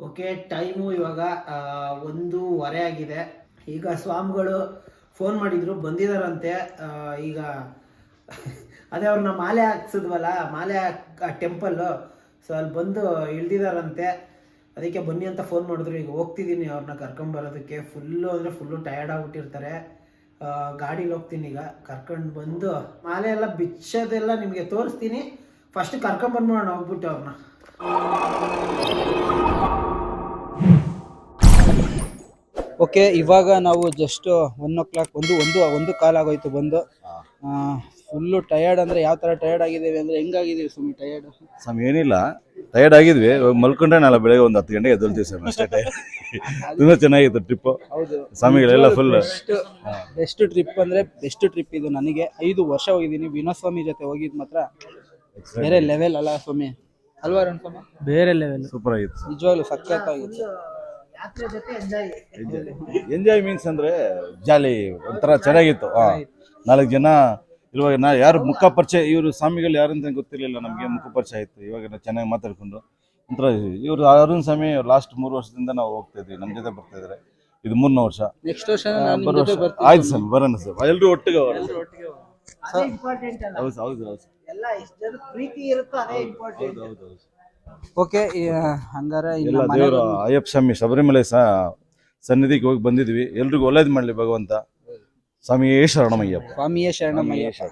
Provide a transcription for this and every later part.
Okay time ಇವಾಗ ಆ, ಒಂದೂವರೆ ಆಗಿದೆ. ಈಗ ಸ್ವಾಮಿಗಳು ಫೋನ್ ಮಾಡಿದ್ರು ಬಂದಿದಾರಂತೆ. ಈಗ ಅದೇ ಅವ್ರನ್ನ ಮಾಲೆ ಹಾಕ್ಸಿದ್ವಲ್ಲ ಮಾಲೆ ಟೆಂಪಲ್ಲು ಸೊ ಅಲ್ಲಿ ಬಂದು ಇಳ್ದಿದಾರಂತೆ. ಅದಕ್ಕೆ ಬನ್ನಿ ಅಂತ ಫೋನ್ ಮಾಡಿದ್ರು. ಈಗ ಹೋಗ್ತಿದ್ದೀನಿ ಅವ್ರನ್ನ ಕರ್ಕೊಂಬರೋದಕ್ಕೆ ಫುಲ್ಲು ಅಂದರೆ ಫುಲ್ಲು ಟಯರ್ಡ್ ಆಗ್ಬಿಟ್ಟಿರ್ತಾರೆ. ಆ, ಗಾಡೀಲಿ ಹೋಗ್ತೀನಿ ಈಗ. ಕರ್ಕೊಂಡು ಬಂದು ಮಾಲೆ ಎಲ್ಲ ಬಿಚ್ಚೋದೆಲ್ಲ ನಿಮಗೆ ತೋರಿಸ್ತೀನಿ. ಫಸ್ಟ್ ಕರ್ಕೊಂಬಂದ್ಬಿಡೋಣ ಹೋಗ್ಬಿಟ್ಟು ಅವ್ರನ್ನ. ಓಕೆ ಇವಾಗ ನಾವು ಜಸ್ಟ್ ಒನ್ ಓ ಕ್ಲಾಕ್ ಒಂದು ಒಂದು ಒಂದು ಕಾಲ್ ಆಗೋಯ್ತು ಬಂದು. ಫುಲ್ಲು ಟಯರ್ಡ್ ಅಂದ್ರೆ ಯಾವ ತರ ಟಯರ್ಡ್ ಆಗಿದ್ದೀವಿ ಅಂದ್ರೆ ಹೆಂಗಾಗಿದ್ದೀವಿ ಸುಮ್ಮನೆ ಟಯರ್ಡ್ ಸ್ವಾಮಿ ಏನಿಲ್ಲ. ಟಯರ್ಡ್ ಆಗಿದ್ವಿ. ಮಲ್ಕೊಂಡ್ರೆ ನಾಳೆ ಬೆಳಗ್ಗೆ ಒಂದು ಹತ್ತು ಗಂಟೆಗೆ ಎದ್ದೊಳ್ತೀವಿ ಸ್ವಾಮಿ ಅಷ್ಟೇ. ತುಂಬಾ ಚೆನ್ನಾಗಿತ್ತು ಟ್ರಿಪ್ ಹೌದು. ಸ್ವಾಮಿಗಳೆಲ್ಲ ಫುಲ್ ಬೆಸ್ಟ್ ಬೆಸ್ಟ್ ಟ್ರಿಪ್ ಅಂದ್ರೆ ಬೆಸ್ಟ್ ಟ್ರಿಪ್ ಇದು ನನಗೆ. ಐದು ವರ್ಷ ಹೋಗಿದ್ದೀನಿ. ವಿನೋದ್ ಸ್ವಾಮಿ ಜೊತೆ ಹೋಗಿದ್ ಮಾತ್ರ. ಬೇರೆ ಲೆವೆಲ್ ಅಲ್ಲ ಸ್ವಾಮಿ. ಅಲ್ವಾ ಸ್ವಾಮಿ? ಬೇರೆ ಲೆವೆಲ್ ಸೂಪರ್ ಆಗಿತ್ತು. ನಿಜವಾಗ್ಲೂ ಸಖತ್ತಾಗಿತ್ತು. ಯಾತ್ರೆ ಜೊತೆ ಎಂಜಾಯ್ ಮೀನ್ಸ್ ಅಂದ್ರೆ ಜಾಲಿ ಒಂಥರ ಚೆನ್ನಾಗಿತ್ತು. ಹಾ. ನಾಲ್ಕು ಜನ ಇವಾಗ ನಾ ಯಾರು ಮುಖ ಪರಿಚಯ ಇವರು ಸ್ವಾಮಿಗಳು ಯಾರಂತ ಗೊತ್ತಿರಲಿಲ್ಲ ನಮಗೆ ಮುಖ ಪರಿಚಯ ಆಯ್ತು. ಇವಾಗ ನಾವು ಚೆನ್ನಾಗಿ ಮಾತಾಡ್ಕೊಂಡು. ಒಂಥರ ಇವರು ಅರುಣ್ ಸ್ವಾಮಿ ಲಾಸ್ಟ್ ಮೂರು ವರ್ಷದಿಂದ ನಾವು ಹೋಗ್ತಾ ಇದ್ವಿ ನಮ್ಮ ಜೊತೆ ಬರ್ತಾ ಇದ್ರೆ. ಇದು ಮೂರ್ನ ವರ್ಷ. ನೆಕ್ಸ್ಟ್ ಆಯ್ತು ಸರ್ ಬರೋಣ ಸರ್ ಎಲ್ರು ಒಟ್ಟಿಗೆ ಹೌದು ಹೌದು ಹೌದು. ಓಕೆ ಹಂಗಾರೆ ಇಲ್ಲ ದೇವರು ಅಯ್ಯಪ್ಪ ಸ್ವಾಮಿ ಶಬರಿಮಲೆ ಸಹ ಸನ್ನಿಧಿಗೆ ಹೋಗಿ ಬಂದಿದ್ವಿ ಎಲ್ರಿಗೂ ಒಳ್ಳೇದು ಮಾಡಲಿ ಭಗವಂತ ಸ್ವಾಮಿಯೇ ಶರಣಮಯ್ಯಪ್ಪ ಸ್ವಾಮಿಯೇ ಶರಣಮಯ್ಯ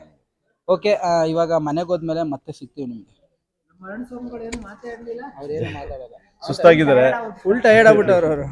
ಓಕೆ ಇವಾಗ ಮನೆಗೆ ಹೋದ್ಮೇಲೆ ಮತ್ತೆ ಸಿಗ್ತೀವಿ ನಿಮ್ಗೆ ಸುಸ್ತಾಗಿದ್ದಾರೆ ಫುಲ್ ಟಯರ್ಡ್ ಆಗ್ಬಿಟ್ಟವ್ರು ಅವರು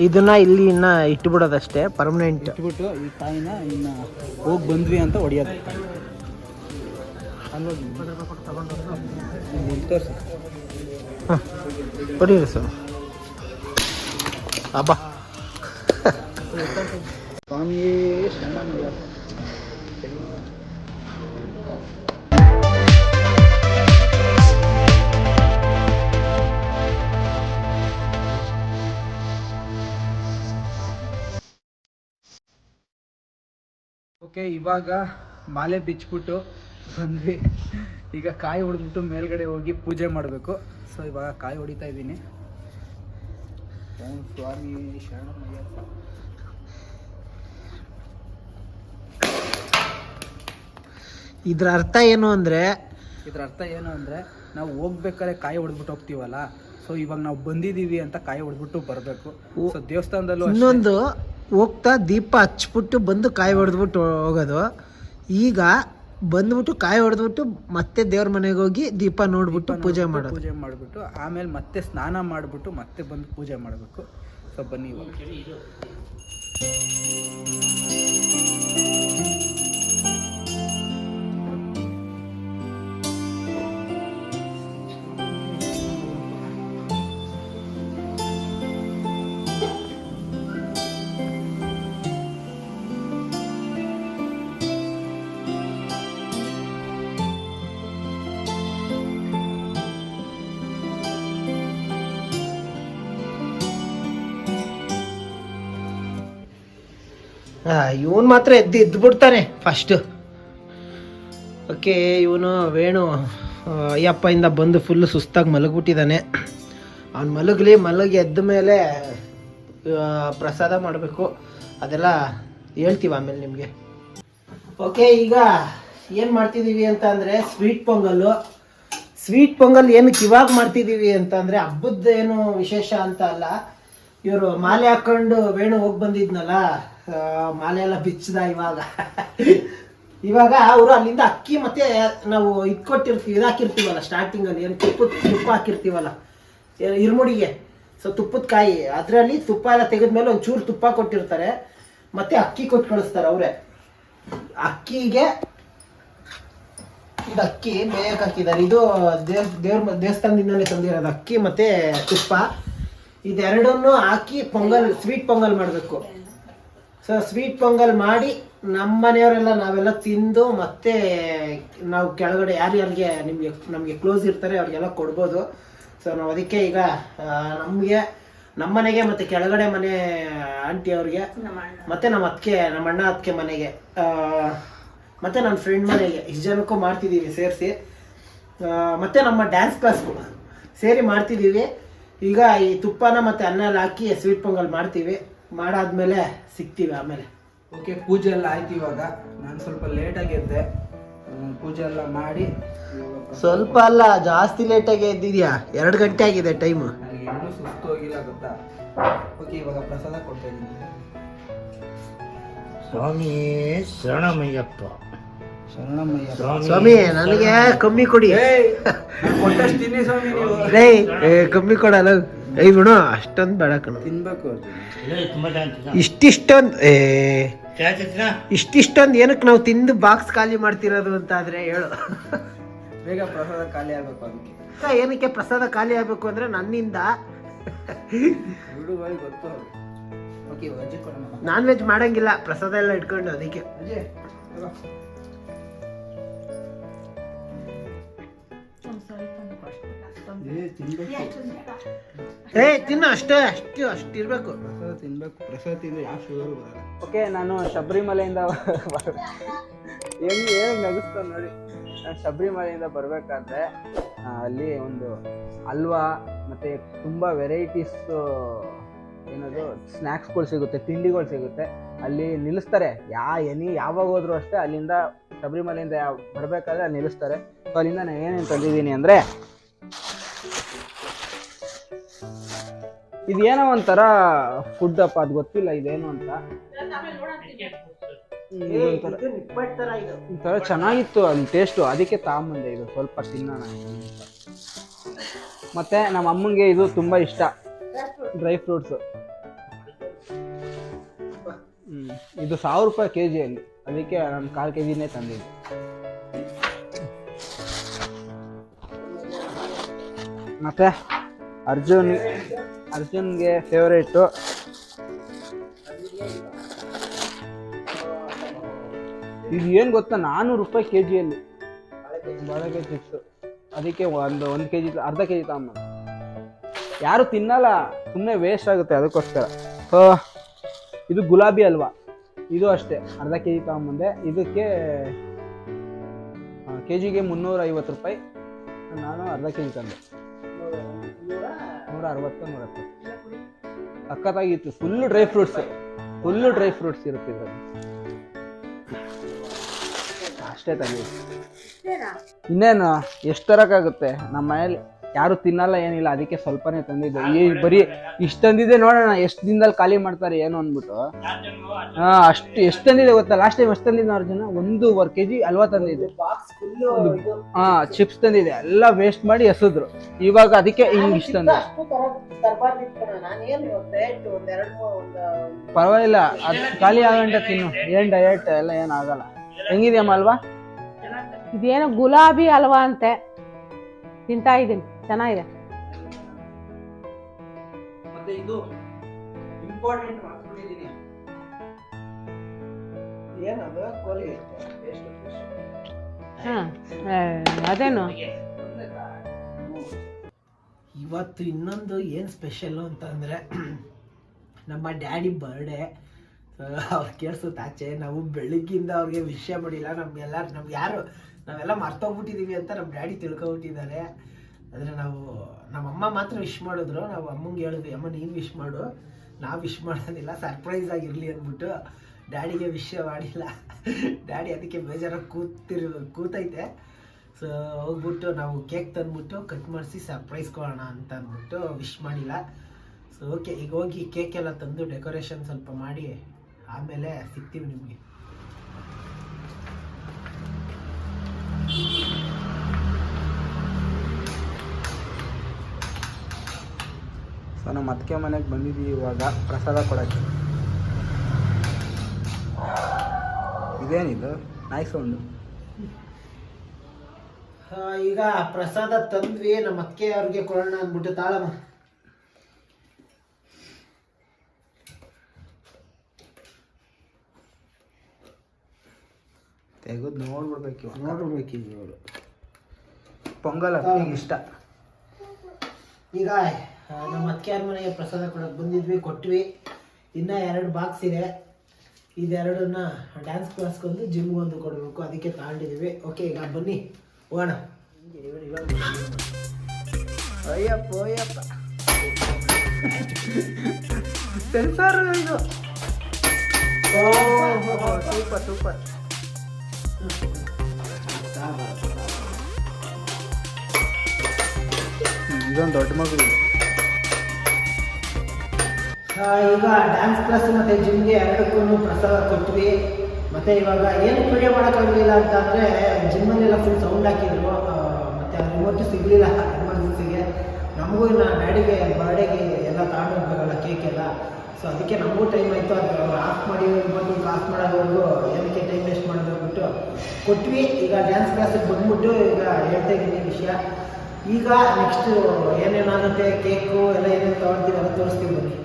ಇದನ್ನ ಇಲ್ಲಿ ಇನ್ನ ಇಟ್ಬಿಡೋದಷ್ಟೇ ಪರ್ಮನೆಂಟ್ ಇಟ್ಬಿಟ್ಟು ಈ ತಾಯಿನ ಇನ್ನ ಹೋಗಿ ಬಂದ್ವಿ ಅಂತ ಹೊಡಿಯೋದು. ಹೊಡೀರಿ ಸರ್. ಅಬ್ಬಾ. ಸ್ವಾಮಿಯೇ ಓಕೆ ಇವಾಗ ಮಾಲೆ ಬಿಚ್ಚಿಬಿಟ್ಟು ಬಂದ್ವಿ. ಈಗ ಕಾಯಿ ಹೊಡೆದ್ಬಿಟ್ಟು ಮೇಲ್ಗಡೆ ಹೋಗಿ ಪೂಜೆ ಮಾಡಬೇಕು. ಸೊ ಇವಾಗ ಕಾಯಿ ಹೊಡಿತಾ ಇದ್ದೀನಿ. ಓಂ ಸ್ವಾಮಿ. ಶರಣಮಯ್ಯಪ್ಪ ಇದ್ರ ಅರ್ಥ ಏನು ಅಂದ್ರೆ? ಇದ್ರ ಅರ್ಥ ಏನು ಅಂದ್ರೆ ನಾವು ಹೋಗ್ಬೇಕಾದ್ರೆ ಕಾಯಿ ಹೊಡೆದ್ಬಿಟ್ಟು ಹೋಗ್ತೀವಲ್ಲ ಸೊ ಇವಾಗ ನಾವು ಬಂದಿದ್ದೀವಿ ಅಂತ ಕಾಯಿ ಹೊಡೆದ್ಬಿಟ್ಟು ಬರಬೇಕು. ಸೊ ದೇವಸ್ಥಾನದಲ್ಲೂ ಇನ್ನೊಂದು ಹೋಗ್ತಾ ದೀಪ ಹಚ್ಬಿಟ್ಟು ಬಂದು ಕಾಯಿ ಹೊಡೆದ್ಬಿಟ್ಟು ಹೋಗೋದು. ಈಗ ಬಂದ್ಬಿಟ್ಟು ಕಾಯಿ ಹೊಡೆದ್ಬಿಟ್ಟು ಮತ್ತೆ ದೇವ್ರ ಮನೆಗೆ ಹೋಗಿ ದೀಪ ನೋಡ್ಬಿಟ್ಟು ಪೂಜೆ ಮಾಡೋದು. ಪೂಜೆ ಮಾಡಿಬಿಟ್ಟು ಆಮೇಲೆ ಮತ್ತೆ ಸ್ನಾನ ಮಾಡಿಬಿಟ್ಟು ಮತ್ತೆ ಬಂದು ಪೂಜೆ ಮಾಡಬೇಕು. ಸೊ ಬನ್ನಿ ಇವಾಗ. ಇವನು ಮಾತ್ರ ಎದ್ದು ಎದ್ದು ಬಿಡ್ತಾನೆ ಫಸ್ಟ್ ಓಕೆ, ಇವನು ವೇಣು ಅಯ್ಯಪ್ಪಯಿಂದ ಬಂದು ಫುಲ್ ಸುಸ್ತಾಗಿ ಮಲಗಿಬಿಟ್ಟಿದ್ದಾನೆ ಅವ್ನು ಮಲಗಲಿ, ಮಲಗಿ ಎದ್ದ ಮೇಲೆ ಪ್ರಸಾದ ಮಾಡಬೇಕು. ಅದೆಲ್ಲ ಹೇಳ್ತೀವಿ ಆಮೇಲೆ ನಿಮಗೆ. ಓಕೆ, ಈಗ ಏನು ಮಾಡ್ತಿದ್ದೀವಿ ಅಂತ ಅಂದರೆ ಸ್ವೀಟ್ ಪೊಂಗಲ್ಲು ಸ್ವೀಟ್ ಪೊಂಗಲ್ ಏನಕ್ಕೆ ಇವಾಗ ಮಾಡ್ತಿದ್ದೀವಿ ಅಂತ ಅಂದರೆ ಹಬ್ಬದ ಏನು ವಿಶೇಷ ಅಂತ ಅಲ್ಲ. ಇವರು ಮಾಲೆ ಹಾಕೊಂಡು ವೇಣು ಹೋಗಿ ಬಂದಿದ್ನಲ್ಲ ಮಾಲೆ ಎಲ್ಲ ಬಿಚ್ಚದ ಇವಾಗ. ಇವಾಗ ಅವರು ಅಲ್ಲಿಂದ ಅಕ್ಕಿ ಮತ್ತೆ ನಾವು ಇದು ಕೊಟ್ಟಿರ್ತೀವಿ ಸ್ಟಾರ್ಟಿಂಗ್ ಅಲ್ಲಿ ಏನು ತುಪ್ಪ ತುಪ್ಪ ಹಾಕಿರ್ತೀವಲ್ಲ ಇರ್ಮುಡಿಗೆ. ಸೊ ತುಪ್ಪದ ಕಾಯಿ, ಅದರಲ್ಲಿ ತುಪ್ಪ ಎಲ್ಲ ತೆಗೆದ್ಮೇಲೆ ಒಂದು ಚೂರು ತುಪ್ಪ ಕೊಟ್ಟಿರ್ತಾರೆ. ಮತ್ತೆ ಅಕ್ಕಿ ಕೊಟ್ಟು ಕಳಿಸ್ತಾರೆ ಅವರೇ. ಅಕ್ಕಿಗೆ ಇದು ಅಕ್ಕಿ ಬೇಯಕ್ಕೆ ಹಾಕಿದ್ದಾರೆ. ಇದು ದೇವ್, ದೇವ್ರ ದೇವಸ್ಥಾನದಿಂದಲೇ ತಂದಿರೋದು ಅಕ್ಕಿ ಮತ್ತೆ ತುಪ್ಪ. ಇದೆರಡನ್ನು ಹಾಕಿ, ಪೊಂಗಲ್ ಸ್ವೀಟ್ ಪೊಂಗಲ್ ಮಾಡಬೇಕು. ಸೊ ಸ್ವೀಟ್ ಪೊಂಗಲ್ ಮಾಡಿ ನಮ್ಮ ಮನೆಯವರೆಲ್ಲ ನಾವೆಲ್ಲ ತಿಂದು ಮತ್ತೆ ನಾವು ಕೆಳಗಡೆ ಯಾರು ಯಾರಿಗೆ ನಿಮಗೆ ನಮಗೆ ಕ್ಲೋಸ್ ಇರ್ತಾರೆ ಅವ್ರಿಗೆಲ್ಲ ಕೊಡ್ಬೋದು ಸೊ ನಾವು ಅದಕ್ಕೆ ಈಗ ನಮಗೆ ನಮ್ಮ ಮನೆಗೆ ಮತ್ತೆ ಕೆಳಗಡೆ ಮನೆ ಆಂಟಿ ಅವ್ರಿಗೆ ಮತ್ತೆ ನಮ್ಮ ಅತ್ತಿಗೆ ನಮ್ಮ ಅಣ್ಣ ಅತ್ತಿಗೆ ಮನೆಗೆ ಮತ್ತೆ ನನ್ನ ಫ್ರೆಂಡ್ ಮನೆಗೆ ಇಷ್ಟು ಜನಕ್ಕೂ ಮಾಡ್ತಿದ್ದೀವಿ ಸೇರಿಸಿ. ಮತ್ತೆ ನಮ್ಮ ಡ್ಯಾನ್ಸ್ ಕ್ಲಾಸ್ಗೂ ಸೇರಿ ಮಾಡ್ತಿದ್ದೀವಿ ಈಗ ಈ ತುಪ್ಪನ ಮತ್ತೆ ಅನ್ನ ಹಾಕಿ ಸ್ವೀಟ್ ಪೊಂಗಲ್ ಮಾಡ್ತೀವಿ. ಮಾಡಾದ್ಮೇಲೆ ಸಿಗ್ತೀವಿ ಆಮೇಲೆ. ಓಕೆ ಪೂಜೆ ಎಲ್ಲ ಆಯ್ತು ಇವಾಗ. ನಾನು ಸ್ವಲ್ಪ ಲೇಟಾಗಿ ಎದ್ದೆ ಪೂಜೆ ಎಲ್ಲ ಮಾಡಿ ಸ್ವಲ್ಪ ಅಲ್ಲ ಜಾಸ್ತಿ ಲೇಟಾಗಿ ಎದ್ದಿದ್ಯಾ? ಎರಡು ಗಂಟೆ ಆಗಿದೆ ಟೈಮು ಇನ್ನೂ ಸುಸ್ತು ಹೋಗಿಲ್ಲ ಗೊತ್ತಾ? ಓಕೆ ಇವಾಗ ಪ್ರಸಾದ ಕೊಡ್ತಾ ಇದ್ದೀನಿ. ಸ್ವಾಮಿ ಶರಣಮಯ್ಯಪ್ಪ. ಶರಣಮಯ್ಯ ಸ್ವಾಮಿ ನನಗೆ ಕಮ್ಮಿ ಕೊಡಿ. ಕೊಟ್ಟಷ್ಟು ತಿನ್ನಿ ಸ್ವಾಮಿ ನೀವು. ರೇ ಏ, ಕಮ್ಮಿ ಕೊಡಲ್ಲ. ಏಯ್ ಬಿಡು ಅಷ್ಟೊಂದು ಬೇಡ ಕಣ. ತಿನ್ಬೇಕು ಇಷ್ಟಿಷ್ಟೊಂದು ಏ ಇಷ್ಟಿಷ್ಟೊಂದು ಏನಕ್ಕೆ ನಾವು ತಿಂದು ಬಾಕ್ಸ್ ಖಾಲಿ ಮಾಡ್ತಿರೋದು ಅಂತ ಆದ್ರೆ ಹೇಳು. ಬೇಗ ಪ್ರಸಾದ ಖಾಲಿ ಆಗಬೇಕು ಅದಕ್ಕೆ. ಏನಕ್ಕೆ ಪ್ರಸಾದ ಖಾಲಿ ಆಗ್ಬೇಕು ಅಂದ್ರೆ ನನ್ನಿಂದ? ನಾನ್ ವೆಜ್ ಮಾಡಂಗಿಲ್ಲ ಪ್ರಸಾದ ಎಲ್ಲ ಇಟ್ಕೊಂಡು ಅದಕ್ಕೆ. ಏ ತಿನ್ನು ಅಷ್ಟೇ ಅಷ್ಟು ಅಷ್ಟು ಇರ್ಬೇಕು. ಪ್ರಸಾದ ತಿನ್ಬೇಕು. ಪ್ರಸಾದ ತಿಂದ್ರೆ ಯಾವ ಶುಗರ್ ಬರಲ್ಲ. ಓಕೆ ನಾನು ಶಬರಿಮಲೆಯಿಂದ ಹೆಂಗ್ ಏನು ನಗಿಸ್ತಾನೆ ನೋಡಿ. ನಾನು ಶಬರಿಮಲೆಯಿಂದ ಬರಬೇಕಾದ್ರೆ ಅಲ್ಲಿ ಒಂದು ಹಲ್ವಾ ಮತ್ತು ತುಂಬ ವೆರೈಟೀಸ್ ಏನದು ಸ್ನ್ಯಾಕ್ಸ್ಗಳು ಸಿಗುತ್ತೆ ತಿಂಡಿಗಳು ಸಿಗುತ್ತೆ. ಅಲ್ಲಿ ನಿಲ್ಲಿಸ್ತಾರೆ. ಯಾ ಎನಿ ಯಾವಾಗ ಹೋದ್ರು ಅಷ್ಟೇ ಅಲ್ಲಿಂದ ಶಬರಿಮಲೆಯಿಂದ ಬರಬೇಕಾದ್ರೆ ಅಲ್ಲಿ ನಿಲ್ಲಿಸ್ತಾರೆ. ಸೊ ಅಲ್ಲಿಂದ ನಾನು ಏನೇನು ತಂದಿದ್ದೀನಿ ಅಂದರೆ ಇದೇನೋ ಒಂಥರ ಫುಡ್ ಅಪ್ಪ ಅದು ಗೊತ್ತಿಲ್ಲ ಇದೇನು ಅಂತ. ಒಂಥರ ಚೆನ್ನಾಗಿತ್ತು ಅಲ್ಲಿ ಟೇಸ್ಟು ಅದಕ್ಕೆ ತಗೊಂಬಂದೆ ಇದು ಸ್ವಲ್ಪ ತಿನ್ನೋಣ. ಮತ್ತೆ ನಮ್ಮ ಅಮ್ಮಂಗೆ ಇದು ತುಂಬ ಇಷ್ಟ. ಡ್ರೈ ಫ್ರೂಟ್ಸು ಇದು ಸಾವಿರ ರೂಪಾಯಿ ಕೆ ಜಿಯಲ್ಲಿ ಅದಕ್ಕೆ ನಾನು ಕಾಲು ಕೆ ಜಿನೇ ತಂದಿದ್ದೆ. ಮತ್ತೆ ಅರ್ಜುನ್ ಅರ್ಜುನ್ಗೆ ಫೇವ್ರೇಟು ಇದು ಏನು ಗೊತ್ತಾ? ನಾನ್ನೂರು ರೂಪಾಯಿ ಕೆ ಜಿಯಲ್ಲಿ ಬಾಳೆಕಾಯಿ ಚಿಪ್ಸು ಅದಕ್ಕೆ ಒಂದು ಒಂದು ಕೆ ಜಿ ಅರ್ಧ ಕೆ ಜಿ ತಗೊಂಬ ಯಾರು ತಿನ್ನಲ್ಲ ಸುಮ್ಮನೆ ವೇಸ್ಟ್ ಆಗುತ್ತೆ ಅದಕ್ಕೋಸ್ಕರ. ಸೊ ಇದು ಗುಲಾಬಿ ಅಲ್ವಾ? ಇದು ಅಷ್ಟೇ, ಅರ್ಧ ಕೆ ಜಿ ತಗೊಂಬಂದೆ. ಇದಕ್ಕೆ ಕೆ ಜಿಗೆ ಮುನ್ನೂರ ಐವತ್ತು ರೂಪಾಯಿ. ನಾನು ಅರ್ಧ ಕೆ ಜಿ ತಂದೆ ನೂರ ಅರವತ್ತು ನೂರ ಸಖತ್ತಾಗಿತ್ತು full dry fruits full dry fruits ಇರುತ್ತೆ ಇದ್ರಲ್ಲಿ. ಅಷ್ಟೇ ತಂಗಿ ಇನ್ನೇನು? ಎಷ್ಟು ತರಕ್ಕಾಗುತ್ತೆ ನಮ್ಮ ಮನೇಲಿ ಯಾರು ತಿನ್ನಲ್ಲ ಏನಿಲ್ಲ ಅದಕ್ಕೆ ಸ್ವಲ್ಪನೇ ತಂದಿದ್ದೆ. ಈ ಬರೀ ಇಷ್ಟು ತಂದಿದ್ದೆ ನೋಡೋಣ ಎಷ್ಟು ದಿನದಲ್ಲಿ ಖಾಲಿ ಮಾಡ್ತಾರೆ ಏನು ಅಂದ್ಬಿಟ್ಟು. ಹಾ ಅಷ್ಟು ಎಷ್ಟು ತಂದಿದೆ ಗೊತ್ತಾ? ಲಾಸ್ಟ್ ಟೈಮ್ ಎಷ್ಟು ತಂದಿದ್ದೆ ಅರ್ಜುನ? ಒಂದೂವರೆ ಕೆ ಜಿ ಅಲ್ವಾ ತಂದಿದ್ದೆ. ಹಾ ಚಿಪ್ಸ್ ತಂದಿದೆ ಎಲ್ಲ ವೇಸ್ಟ್ ಮಾಡಿ ಎಸೆದ್ರು. ಇವಾಗ ಅದಕ್ಕೆ ಹಿಂಗ್ ಇಷ್ಟ ತಂದೆ ಪರವಾಗಿಲ್ಲ ಅದು ಖಾಲಿ ಆಗಂಟ ತಿನ್ನು. ಏನ್ ಡಯಟ್ ಎಲ್ಲ ಏನ್ ಆಗಲ್ಲ. ಹೆಂಗಿದೆಯಮ್ಮ ಅಲ್ವಾ? ಇದೇನೋ ಗುಲಾಬಿ ಹಲ್ವಾ ಅಂತೆ. ತಿಂತಾ ಇದ್ದೀನಿ ಚೆನ್ನಾಗಿದೆ. ಮತ್ತೆ ಇದು ಇಂಪಾರ್ಟೆಂಟ್ ಮಾಡ್ಕೊಂಡಿದ್ದೀನಿ ಏನದು? ಕೋಳಿ ಹಾ ಏ, ಅದೇನು? ಇವತ್ತು ಇನ್ನೊಂದು ಏನು ಸ್ಪೆಷಲ್ಲು ಅಂತಂದ್ರೆ ನಮ್ಮ ಡ್ಯಾಡಿ ಬರ್ಡೇ ಅವ್ರು ಕೇಳಿಸುತ್ತೆ ಆಚೆ. ನಾವು ಬೆಳಿಗ್ಗಿಂದ ಅವ್ರಿಗೆ ವಿಷಯ ಮಾಡಿಲ್ಲ. ನಮ್ಗೆಲ್ಲ ನಮ್ಗೆ ಯಾರು ನಾವೆಲ್ಲ ಮರ್ತೋಗ್ಬಿಟ್ಟಿದ್ದೀವಿ ಅಂತ ನಮ್ಮ ಡ್ಯಾಡಿ ತಿಳ್ಕೊಬಿಟ್ಟಿದ್ದಾರೆ. ಆದರೆ ನಾವು ನಮ್ಮಮ್ಮ ಮಾತ್ರ ವಿಶ್ ಮಾಡಿದ್ರು. ನಾವು ಅಮ್ಮಂಗೆ ಹೇಳಿದ್ವಿ, ಅಮ್ಮ, ನೀನು ವಿಶ್ ಮಾಡು. ನಾವು ವಿಶ್ ಮಾಡೋದಿಲ್ಲ ಸರ್ಪ್ರೈಸ್ ಆಗಿರಲಿ ಅಂದ್ಬಿಟ್ಟು ಡ್ಯಾಡಿಗೆ ವಿಷಯ ಮಾಡಿಲ್ಲ. ಡ್ಯಾಡಿ ಅದಕ್ಕೆ ಬೇಜಾರಾಗಿ ಕೂತಿರ್, ಕೂತೈತೆ. ಸೊ ಹೋಗ್ಬಿಟ್ಟು ನಾವು ಕೇಕ್ ತಂದ್ಬಿಟ್ಟು ಕಟ್ ಮಾಡಿಸಿ ಸರ್ಪ್ರೈಸ್ ಕೊಡೋಣ ಅಂತ ಅಂದ್ಬಿಟ್ಟು ವಿಶ್ ಮಾಡಿಲ್ಲ. ಸೊ ಓಕೆ ಈಗ ಹೋಗಿ ಕೇಕ್ ಎಲ್ಲ ತಂದು ಡೆಕೋರೇಷನ್ ಸ್ವಲ್ಪ ಮಾಡಿ ಆಮೇಲೆ ಸಿಗ್ತೀವಿ ನಿಮಗೆ. ಸೊ ನಮ್ಮ ಅತ್ತಿಗೆ ಮನೆಗೆ ಬಂದಿದ್ದೀವಿ ಇವಾಗ ಪ್ರಸಾದ ಕೊಡೋಕ್ಕೆ. ಇದೇನಿದು? ನಾಯಿ ಸೌಂಡು. ಈಗ ಪ್ರಸಾದ ತಂದ್ವಿ ನಮ್ಮ ಅಕ್ಕೆ ಅವ್ರಿಗೆ ಕೊಡೋಣ ಅಂದ್ಬಿಟ್ಟು ತಾಳಮ್ಮ. ತೆಗದ್ ನೋಡ್ಬಿಡ್ಬೇಕು ನೋಡ್ಬೇಕು ಈಗ. ಪೊಂಗಲ್ ಇಷ್ಟ. ಈಗ ನಮ್ಮ ಅವ್ರ ಮನೆಗೆ ಪ್ರಸಾದ ಕೊಡೋಕೆ ಬಂದಿದ್ವಿ, ಕೊಟ್ವಿ. ಇನ್ನ ಎರಡು ಬಾಕ್ಸ್ ಇದೆ. ಇದೆರಡನ್ನ ಡ್ಯಾನ್ಸ್ ಕ್ಲಾಸ್ಗೊಂದು ಜಿಮ್ಗೊಂದು ಕೊಡಬೇಕು. ಅದಕ್ಕೆ ತಗೊಂಡಿದ್ದೀವಿ ಓಕೆ ಈಗ ಬನ್ನಿ. ಹೋಗೋಣ. ಅಯ್ಯಪ್ಪ ಅಯ್ಯಪ್ಪ. ಇದು. ಸೂಪರ್ ಸೂಪರ್ ಇದೊಂದು ದೊಡ್ಡ ಮಗು ಈಗ ಡ್ಯಾನ್ಸ್ ಕ್ಲಾಸ್ ಮತ್ತು ಜಿಮ್ಗೆ ಎರಡಕ್ಕೂ ಪ್ರಸಾದ ಕೊಟ್ವಿ. ಮತ್ತೆ ಇವಾಗ ಏನು ವಿಡಿಯೋ ಮಾಡೋಕ್ಕಾಗಲಿಲ್ಲ ಅಂತ ಅಂದರೆ ಜಿಮ್ಮಲ್ಲೆಲ್ಲ ಫುಲ್ ಸೌಂಡ್ ಹಾಕಿದ್ರು. ಮತ್ತು ಆ ರಿಮೋಟ್ ಸಿಗಲಿಲ್ಲ ಎಮರ್ಜೆನ್ಸಿಗೆ ನಮಗೂ ಇನ್ನು ಡ್ಯಾಡಿಗೆ ಬರ್ಡೇಗೆ ಎಲ್ಲ ತಗೊಂಡೋಗ್ಬೇಕಲ್ಲ ಕೇಕ್ ಎಲ್ಲ. ಸೊ ಅದಕ್ಕೆ ನಮಗೂ ಟೈಮ್ ಆಯಿತು. ಅದು ಆಫ್ ಮಾಡಿ ಬಂದು ಆಫ್ ಮಾಡೋದವರೆಗೂ ಏನಕ್ಕೆ ಟೈಮ್ ವೇಸ್ಟ್ ಮಾಡೋದ್ಬಿಟ್ಟು ಕೊಟ್ವಿ. ಈಗ ಡ್ಯಾನ್ಸ್ ಕ್ಲಾಸಿಗೆ ಬಂದ್ಬಿಟ್ಟು ಈಗ ಹೇಳ್ತಾ ಇದ್ದೀನಿ ವಿಷಯ. ಈಗ ನೆಕ್ಸ್ಟು ಏನೇನಾಗುತ್ತೆ ಕೇಕು ಎಲ್ಲ ಏನೇನು ತೊಗೊಳ್ತೀವಿ ಎಲ್ಲ ತೋರಿಸ್ತೀವಿ ಬನ್ನಿ.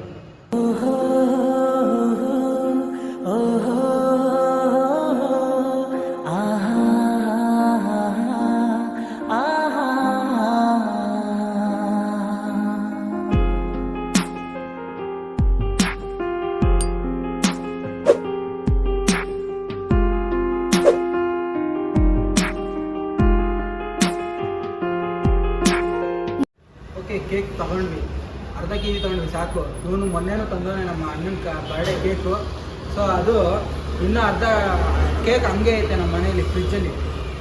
ಓಕೆ ಕೇಕ್ ತಗೊಂಡ್ವಿ ಅರ್ಧ ಕೆ ಜಿ ತೊಗೊಂಡ್ವಿ ಸಾಕು. ಇವನು ಮೊನ್ನೆನೂ ತಂದವನೆ ನಮ್ಮ ಅಣ್ಣನ ಕ ಬರ್ಡೇ ಕೇಕು ಸೊ ಅದು ಇನ್ನೂ ಅರ್ಧ ಕೇಕ್ ಹಂಗೆ ಐತೆ ನಮ್ಮ ಮನೇಲಿ ಫ್ರಿಜ್ಜಲ್ಲಿ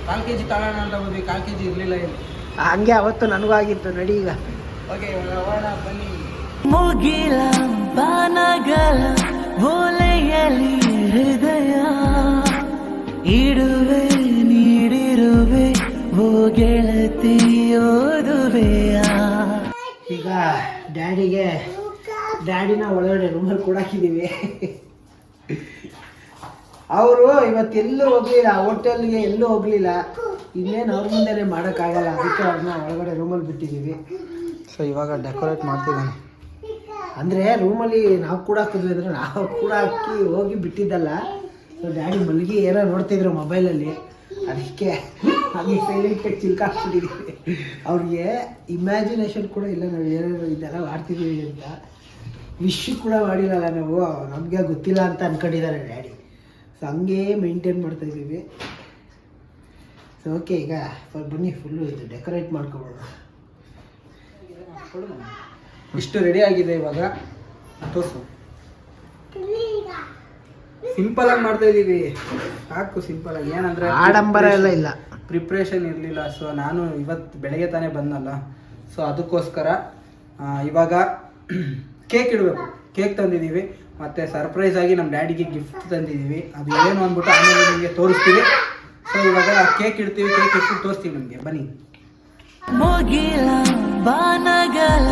ಕಾಲು ಕೆ ಜಿ ತಗೋಣ ಅಂತ ಹೋದ್ವಿ. ಕಾಲು ಕೆ ಜಿ ಇರಲಿಲ್ಲ ಇಲ್ಲಿ. ಹಂಗೆ ಅವತ್ತು ನನಗೂ ಆಗಿತ್ತು ನಡಿ ಈಗ. ಓಕೆ ಅವಣ ಹೋಗೋಣ ಬನ್ನಿ. ಮುಗಿಲ ಬಾನಗಲ ಓಲೆಯಲ್ಲಿ ಹೃದಯ. ಇಡುವೆ ನೀಡಿರುವೆ ಓ ಗೆಳತಿ ಓದುವೆಯ? ಈಗ ಡ್ಯಾಡಿಗೆ ಡ್ಯಾಡಿನ ಒಳಗಡೆ ರೂಮಲ್ಲಿ ಕೊಡಾಕಿದ್ದೀವಿ ಅವರು ಇವತ್ತೆಲ್ಲೂ ಹೋಗ್ಲಿಲ್ಲ ಹೋಟೆಲ್ಗೆ ಎಲ್ಲೂ ಹೋಗ್ಲಿಲ್ಲ. ಇನ್ನೇನು ಅವ್ರ ಮುಂದೆನೇ ಮಾಡೋಕ್ಕಾಗಲ್ಲ ಅದಕ್ಕೆ ಅವ್ರನ್ನ ಒಳಗಡೆ ರೂಮಲ್ಲಿ ಬಿಟ್ಟಿದ್ದೀವಿ ಸೊ ಇವಾಗ ಡೆಕೋರೇಟ್ ಮಾಡ್ತಿದ್ದಾನೆ. ಅಂದರೆ ರೂಮಲ್ಲಿ ನಾವು ಕೂಡ ಹಾಕಿದ್ವಿ ಅಂದರೆ ನಾವು ಕೂಡ ಹಾಕಿ ಹೋಗಿ ಬಿಟ್ಟಿದ್ದಲ್ಲ. ಸೊ ಡ್ಯಾಡಿ ಮಲಗಿ ಏನೋ ನೋಡ್ತಿದ್ರು ಮೊಬೈಲಲ್ಲಿ ಅದಕ್ಕೆ ಹಾಗೆ ಸೈಲೆಂಟಾಗಿ ಚಿಲ್ಕಾಕ್ಬಿಟ್ಟಿದ್ದೀವಿ ಅವ್ರಿಗೆ ಇಮ್ಯಾಜಿನೇಷನ್ ಕೂಡ ಇಲ್ಲ, ನಾವು ಏನೇನು ಇದೆಲ್ಲ ಮಾಡ್ತಿದ್ದೀವಿ ಅಂತ. ವಿಶ್ ಕೂಡ ಮಾಡಿರಲ್ಲ ನಾವು, ನಮಗೆ ಗೊತ್ತಿಲ್ಲ ಅಂತ ಅನ್ಕೊಂಡಿದ್ದಾರೆ ಡ್ಯಾಡಿ. ಸೊ ಹಂಗೆ ಮೇಂಟೈನ್ ಮಾಡ್ತಾ ಇದ್ದೀವಿ. ಸೊ ಓಕೆ ಈಗ ಬನ್ನಿ ಫುಲ್ಲು ಇದು ಡೆಕೋರೇಟ್ ಮಾಡ್ಕೊಬೋಣ. ಇಷ್ಟು ರೆಡಿ ಆಗಿದೆ ಇವಾಗ. ತೋರ್ಸು. ಸಿಂಪಲ್ ಆಗಿ ಮಾಡ್ತಾ ಇದೀವಿ ಸಾಕು ಸಿಂಪಲ್ ಆಗಿ. ಏನಂದ್ರೆ ಆಡಂಬರ ಎಲ್ಲ ಇಲ್ಲ. ಪ್ರಿಪ್ರೇಷನ್ ಇರಲಿಲ್ಲ. ಸೊ ನಾನು ಇವತ್ತು ಬೆಳಗ್ಗೆ ತಾನೇ ಬಂದಲ್ಲ. ಸೊ ಅದಕ್ಕೋಸ್ಕರ ಇವಾಗ ಕೇಕ್ ಇಡಬೇಕು. ಕೇಕ್ ತಂದಿದ್ದೀವಿ ಮತ್ತು ಸರ್ಪ್ರೈಸ್ ಆಗಿ ನಮ್ಮ ಡ್ಯಾಡಿಗೆ ಗಿಫ್ಟ್ ತಂದಿದ್ದೀವಿ ಅದು ಏನು ಅಂದ್ಬಿಟ್ಟು ಆಮೇಲೆ ನಿಮಗೆ ತೋರಿಸ್ತೀವಿ. ಸೊ ಇವಾಗ ಕೇಕ್ ಇಡ್ತೀವಿ. ಕೇಕ್ ಇಟ್ಟು ತೋರಿಸ್ತೀವಿ ನಿಮಗೆ. ಬನ್ನಿ. ಬಾನಗಲ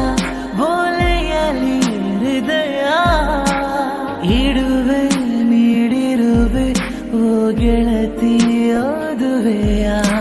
ಓಲೆಯಲಿ ಹೃದಯ ಇಡುವೆ, ನೀಡಿರುವೆ, ಓ rüya.